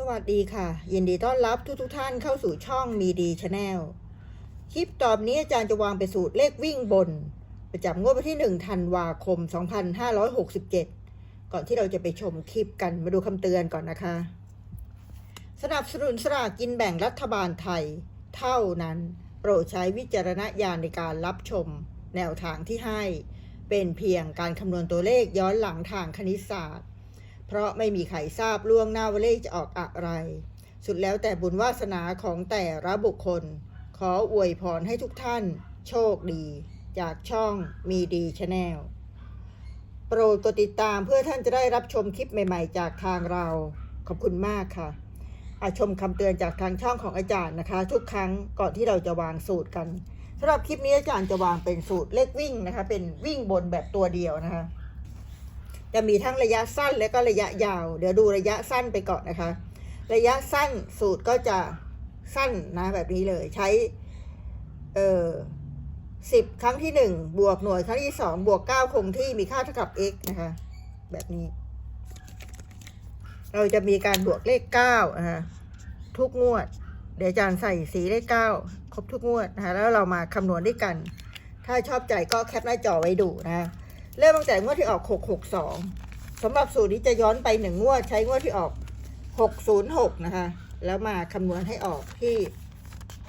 สวัสดีค่ะ ยินดีต้อนรับทุกทุกท่านเข้าสู่ช่องมีดีชาแนลคลิปตอนนี้อาจารย์จะวางเป็นสูตรเลขวิ่งบน ประจำงวดวันที่1ธันวาคม 2567 ก่อนที่เราจะไปชมคลิปกันมาดูคำเตือนก่อนนะคะ สนับสนุนสลากกินแบ่งรัฐบาลไทย เท่านั้นโปรดใช้วิจารณญาณในการรับชม แนวทางที่ให้ เป็นเพียงการคำนวณตัวเลขย้อนหลังทางคณิตศาสตร์ เพราะไม่มีใครทราบล่วงหน้าว่าเลขจะออกอะไร สุดแล้วแต่บุญวาสนาของแต่ละบุคคล ขออวยพรให้ทุกท่าน โชคดี จากช่องมีดีชาแนลโปรดกดติดตามเพื่อท่านจะได้รับชมคลิปใหม่ๆ จากทางเรา ขอบคุณมากค่ะ อาชมคำเตือนจากทางช่องของอาจารย์นะคะ ทุกครั้งก่อนที่เราจะวางสูตรกันสำหรับคลิปนี้อาจารย์จะวางเป็นสูตรเลขวิ่งนะคะ เป็นวิ่งบนแบบตัวเดียวนะคะ จะมีทั้งระยะสั้นและก็ระยะยาว เดี๋ยวดูระยะสั้นไปก่อนนะคะ ระยะสั้นสูตรก็จะสั้นนะแบบนี้เลยใช้เอ่อสิบครั้งที่หนึ่งบวกหน่วยครั้งที่สองบวกเก้าคงที่มีค่าเท่ากับ x นะคะ แบบนี้ เราจะมีการบวกเลขเก้านะคะทุกงวด เดี๋ยวอาจารย์ใส่สีเลขเก้าครบทุกงวดนะคะแล้วเรามาคำนวณด้วยกัน ถ้าชอบใจก็แคปหน้าจอไว้ดูนะคะ เริ่มตั้งแต่งวดที่ออก 662สำหรับสูตรนี้จะย้อนไปหนึ่งงวดใช้งวดที่ออก 606 นะคะ แล้วมาคำนวณให้ออกที่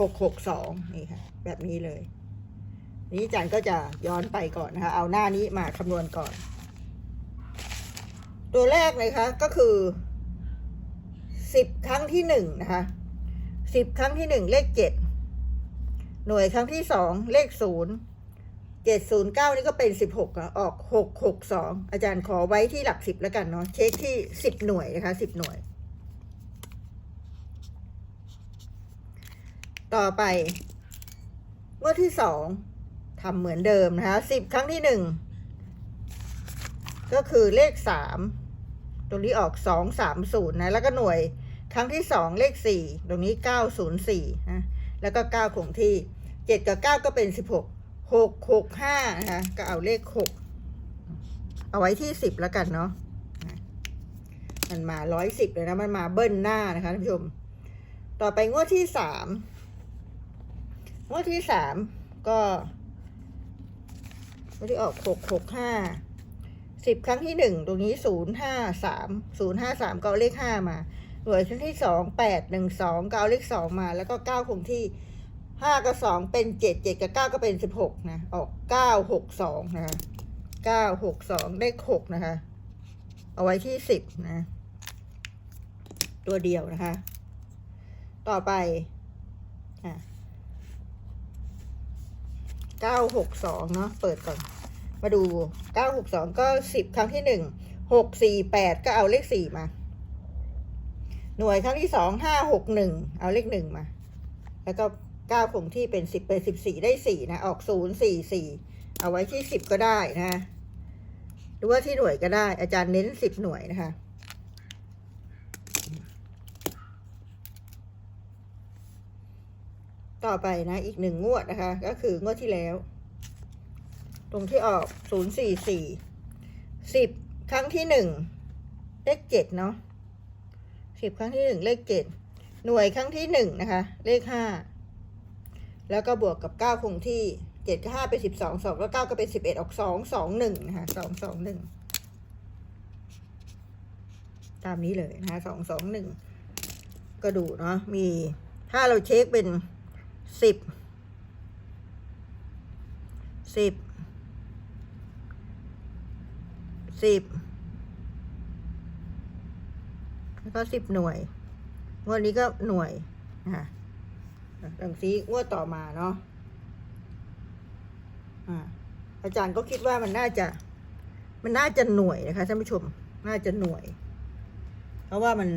662 นี่ค่ะ แบบนี้เลย นี้จารย์ก็จะย้อนไปก่อนนะคะ เอาหน้านี้มาคำนวณก่อน ตัวแรกเลยคะก็คือ 10 ครั้งที่1นะคะ 10 ครั้งที่ 1 เลข 7 หน่วยครั้งที่ 2 เลข 0 เจ็ดศูนย์เก้านี่ก็เป็นสิบหกอะออกหกหกสองอาจารย์ขอไว้ที่หลักสิบแล้วกันเนาะเช็คที่สิบหน่วยนะคะสิบหน่วย ต่อไปงวดที่สองทำเหมือนเดิมนะคะสิบครั้งที่หนึ่งก็คือเลขสามตรงนี้ออกสองสามศูนย์นะแล้วก็หน่วยครั้งที่สองเลขสี่ตรงนี้เก้าศูนย์สี่นะแล้วก็เก้าคงที่เจ็ดกับเก้าก็เป็นสิบหก หกหกห้านะคะก็เอาเลขหกเอาไว้ที่สิบแล้วกันเนาะมันมาร้อยสิบเลยนะ มันมาเบิ้ลหน้านะคะท่านผู้ชม ต่อไปงวดที่สามงวดที่สามก็งวดที่ออกหกหกห้าสิบครั้งที่หนึ่งตรงนี้ศูนย์ห้าสามศูนย์ห้าสามก็เอาเลขห้ามาหน่วยครั้งที่สองแปดหนึ่งสองก็เอาเลขสองมา แล้วก็เก้าคงที่ ห้ากับสองเป็นเจ็ดเจ็ดกับเก้าก็เป็นสิบหกนะออกเก้าหกสองนะคะเก้าหกสองเลขหกนะคะ เอาไว้ที่สิบนะ ตัวเดียวนะคะ ต่อไปอะเก้าหกสองเนาะเปิดก่อน มาดูเก้าหกสองก็สิบครั้งที่หนึ่งหกสี่แปดก็เอาเลขสี่มา หน่วยครั้งที่สองห้าหกหนึ่งเอาเลขหนึ่งมา แล้วก็ เก้าคงที่เป็นสิบเป็นสิบสี่ได้สี่นะ ออกศูนย์สี่สี่เอาไว้ที่สิบก็ได้นะ หรือว่าที่หน่วยก็ได้ อาจารย์เน้นสิบหน่วยนะคะ ต่อไปนะ อีกหนึ่งงวดนะคะ ก็คืองวดที่แล้ว ตรงที่ออกศูนย์สี่สี่สิบครั้งที่หนึ่งเลขเจ็ดเนาะสิบครั้งที่หนึ่งเลขเจ็ดหน่วยครั้งที่หนึ่งนะคะ เลขห้า แล้วก็บวกกับเก้าคงที่เจ็ดกับห้าเป็นสิบสองสองแล้วเก้าก็เป็นสิบเอ็ดออกสองสองหนึ่งนะคะสองสองหนึ่งตามนี้เลยนะคะสองสองหนึ่งก็ดูเนาะมีถ้าเราเช็คเป็นสิบสิบสิบแล้วก็สิบหน่วยงวดนี้ก็หน่วยนะคะ ดังซีงวดต่อมาเนาะอ่าอาจารย์ก็คิดว่ามันน่าจะ มันน่าจะหน่วยนะคะท่านผู้ชม น่าจะหน่วย เพราะว่ามัน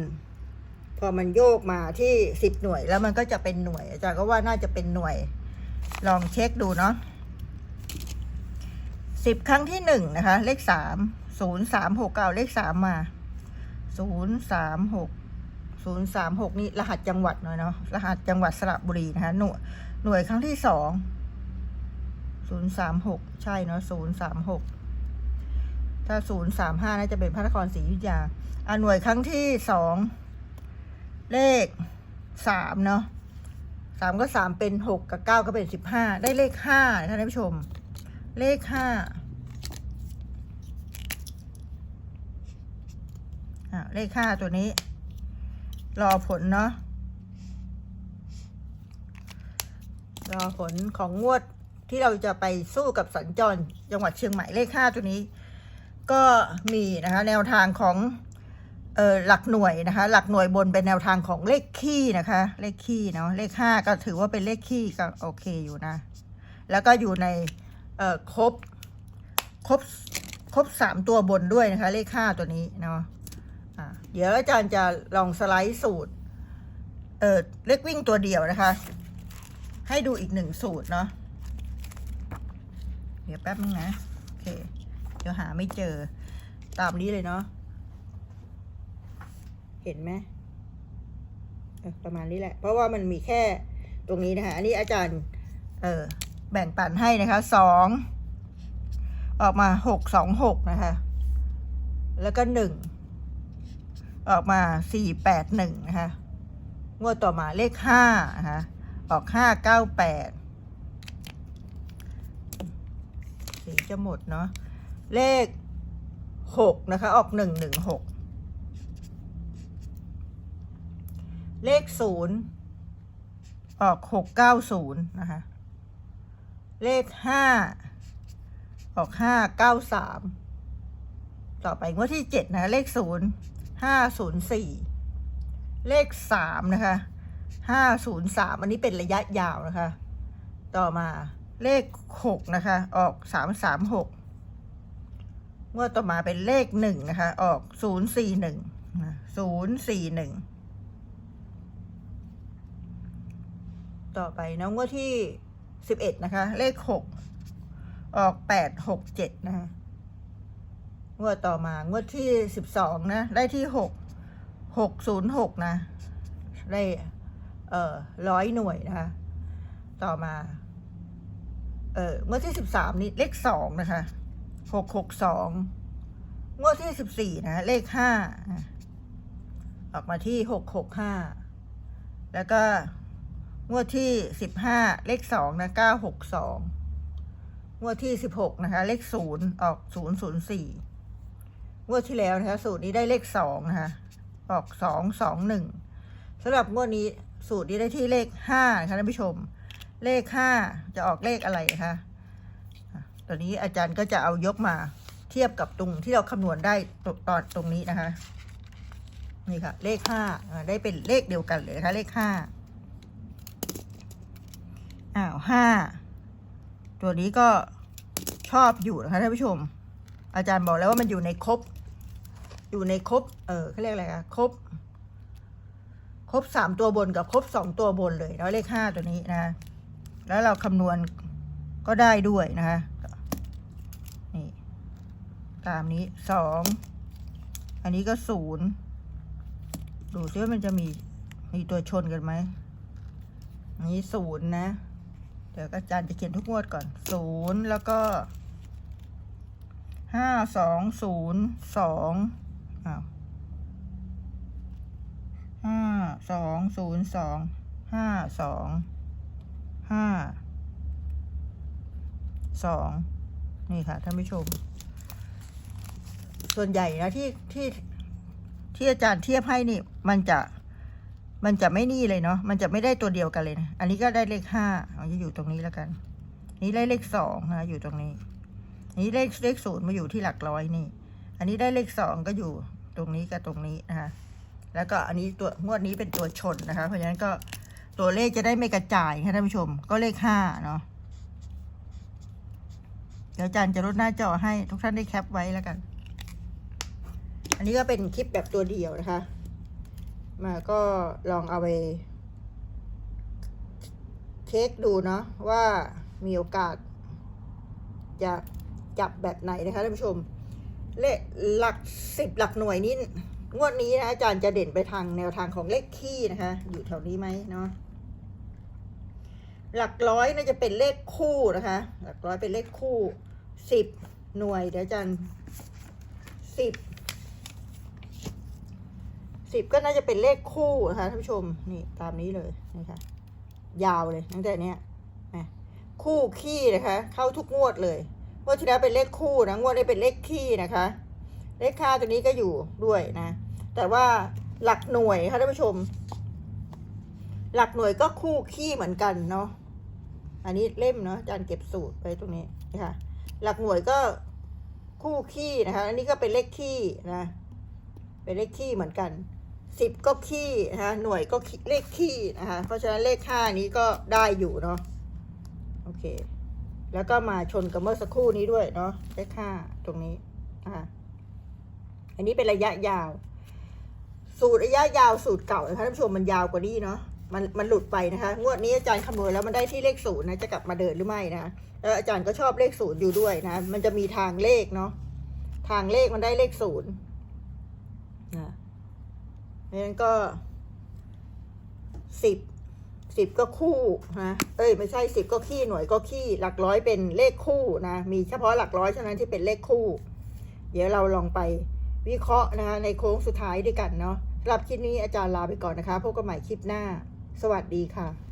พอมันโยกมาที่สิบหน่วย แล้วมันก็จะเป็นหน่วย อาจารย์ก็ว่าน่าจะเป็นหน่วย ลองเช็คดูเนาะสิบครั้งที่หนึ่งนะคะ เลขสามศูนย์สามหกเก้าเลขสามมาศูนย์สามหก ศูนย์สามหกนี่รหัสจังหวัดหน่อยเนาะรหัสจังหวัดสระบุรีนะคะหน่วยหน่วยครั้งที่สองศูนย์สามหกใช่เนาะศูนย์สามหกถ้าศูนย์สามห้าน่าจะเป็นพระนครศรีอยุธยาอ่าหน่วยครั้งที่สองเลขสามเนาะสามก็สามเป็นหกกับเก้าก็เป็นสิบห้าได้เลขห้าท่านผู้ชม เลขห้าอ่าเลขห้าตัวนี้ รอผลเนาะรอผลของงวดที่เราจะไปสู้กับสัญจรจังหวัดเชียงใหม่เลขห้าตัวนี้ ก็มีนะคะแนวทางของเออหลักหน่วยนะคะ หลักหน่วยบนเป็นแนวทางของเลขคี่นะคะ เลขคี่เนาะเลขห้าก็ถือว่าเป็นเลขคี่ก็โอเคอยู่นะ แล้วก็อยู่ในเออครบครบครบสามตัวบนด้วยนะคะ เลขห้าตัวนี้เนาะ เดี๋ยวอาจารย์จะลองสไลด์สูตร เออเลขวิ่งตัวเดียวนะคะ ให้ดูอีกหนึ่งสูตรเนาะ เดี๋ยวแป๊บนึงนะ โอเค เดี๋ยวหาไม่เจอ ตามนี้เลยเนาะ เห็นไหมประมาณนี้แหละ เพราะว่ามันมีแค่ตรงนี้นะคะ อันนี้อาจารย์ เออแบ่งปันให้นะคะสองออกมาหกสองหกนะคะ แล้วก็หนึ่ง ออกมาสี่แปดหนึ่งนะคะงวดต่อมาเลขห้านะคะออกห้าเก้าแปดสีจะหมดเนาะเลขหกนะคะออกหนึ่งหนึ่งหกเลขศูนย์ออกหกเก้าศูนย์นะคะเลขห้าออกห้าเก้าสามต่อไปงวดที่เจ็ดนะคะเลขศูนย์ ห้าศูนย์สี่เลขสามนะคะห้าศูนย์สามอันนี้เป็นระยะยาวนะคะ ต่อมาเลขหกนะคะ ออกสามสามหกงวดต่อมาเป็นเลขหนึ่งนะคะ ออกศูนย์สี่หนึ่งศูนย์สี่หนึ่งต่อไปนะงวดที่สิบเอ็ดนะคะ เลขหกออกแปดหกเจ็ดนะคะ งวดต่อมางวดที่สิบสองนะ ได้ที่หกหกศูนย์หกนะ ได้เอ่อร้อยหน่วยนะคะ ต่อมา เอ่องวดที่สิบสามนี่เลขสองนะคะหกหกสองงวดที่สิบสี่นะ เลขห้าออกมาที่หกหกห้าแล้วก็งวดที่สิบห้าเลขสองนะเก้าหกสองงวดที่สิบหกนะคะ เลขศูนย์ออกศูนย์ศูนย์สี่ งวดที่แล้วนะคะสูตรนี้ได้เลขสองนะคะออกสองสองหนึ่งสำหรับงวดนี้สูตรนี้ได้ที่เลขห้านะคะท่านผู้ชม เลขห้าจะออกเลขอะไรคะตัวนี้อาจารย์ก็จะเอายกมาเทียบกับตรงที่เราคำนวณได้ตตอนตรงนี้นะคะ นี่ค่ะ เลขห้าอ่าได้เป็นเลขเดียวกันเลยนะคะเลขห้าอ้าวห้าตัวนี้ก็ชอบอยู่นะคะท่านผู้ชม อาจารย์บอกแล้วว่ามันอยู่ในครบ อยู่ในครบ เออเขาเรียกอะไรอะครบ ครบสามตัวบนกับครบสองตัวบนเลยแล้วเลขห้าตัวนี้นะ แล้วเราคำนวณก็ได้ด้วยนะคะนี่ตามนี้สองอันนี้ก็ศูนย์ดูซิว่ามันจะมีมีตัวชนกันไหมนนี้ศูนย์นะ เดี๋ยวอาจารย์จะเขียนทุกงวดก่อนศูนย์แล้วก็ ห้าสองศูนย์สองอ้าวห้าสองศูนย์สองห้าสองห้าสองนี่ค่ะท่านผู้ชม ส่วนใหญ่นะที่ที่ที่อาจารย์เทียบให้นี่มันจะมันจะไม่นี่เลยเนาะมันจะไม่ได้ตัวเดียวกันเลยนะอันนี้ก็ได้เลขห้าอาจะอยู่ตรงนี้แล้วกัน นี่ได้เลขสองนะอยู่ตรงนี้ นนี้เลขเลขศูนย์มาอยู่ที่หลักร้อยนี่ อันนี้ได้เลขสองก็อยู่ตรงนี้กับตรงนี้นะคะแล้วก็อันนี้ตัวงวดนี้เป็นตัวชนนะคะ เพราะฉะนั้นก็ตัวเลขจะได้ไม่กระจายค่ะท่านผู้ชม ก็เลขห้าเนาะเดี๋ยวอาจารย์จะลดหน้าจอให้ทุกท่านได้แคปไว้แล้วกัน อันนี้ก็เป็นคลิปแบบตัวเดียวนะคะ มาก็ลองเอาไปเช็คดูเนาะว่ามีโอกาสจะ จับแบบไหนนะคะท่านผู้ชม เลขหลักสิบหลักหน่วยนี้งวดนี้นะอาจารย์จะเด่นไปทางแนวทางของเลขคี่นะคะ อยู่แถวนี้ไหมเนาะหลักร้อยน่าจะเป็นเลขคู่นะคะ หลักร้อยเป็นเลขคู่สิบหน่วยเดี๋ยวอาจารย์สิบสิบก็น่าจะเป็นเลขคู่นะคะท่านผู้ชมนี่ตามนี้เลยนะคะยาวเลยตั้งแต่เนี้ยคู่ขี้นะคะ เข้าทุกงวดเลย งวดที่แล้วเป็นเลขคู่นะงวดนี้เป็นเลขขี้นะคะ เลขค่าตัวนี้ก็อยู่ด้วยนะ แต่ว่าหลักหน่วยค่ะท่านผู้ชม หลักหน่วยก็คู่ขี้เหมือนกันเนาะอันนี้เล่มเนาะอาจารย์เก็บสูตรไว้ตรงนี้นะคะหลักหน่วยก็คู่ขี้นะคะ อันนี้ก็เป็นเลขขี้นะเป็นเลขขี้เหมือนกันสิบก็ขี้นะคะหน่วยก็เลขขี้นะคะเพราะฉะนั้นเลขห้านี้ก็ได้อยู่เนาะโอเค แล้วก็มาชนกับเมื่อสักครู่นี้ด้วยเนาะเลขห้าตรงนี้นะคะอันนี้เป็นระยะยาว สูตรระยะยาวสูตรเก่านะคะท่านผู้ชมมันยาวกว่านี้เนาะมันมันหลุดไปนะคะงวดนี้อาจารย์คำนวณแล้วมันได้ที่เลขศูนย์นะจะกลับมาเดินหรือไม่นะแล้วอาจารย์ก็ชอบเลขศูนย์อยู่ด้วยนะ มันจะมีทางเลขเนาะทางเลขมันได้เลขศูนย์นะนั้นก็สิบ สิบก็คู่นะเอ้ยไม่ใช่สิบก็ขี้หน่วยก็ขี้ หลักร้อยเป็นเลขคู่นะ มีเฉพาะหลักร้อยเท่านั้นที่เป็นเลขคู่ เดี๋ยวเราลองไปวิเคราะห์นะคะในโค้งสุดท้ายด้วยกันเนาะสำหรับคลิปนี้อาจารย์ลาไปก่อนนะคะพบกันใหม่คลิปหน้า สวัสดีค่ะ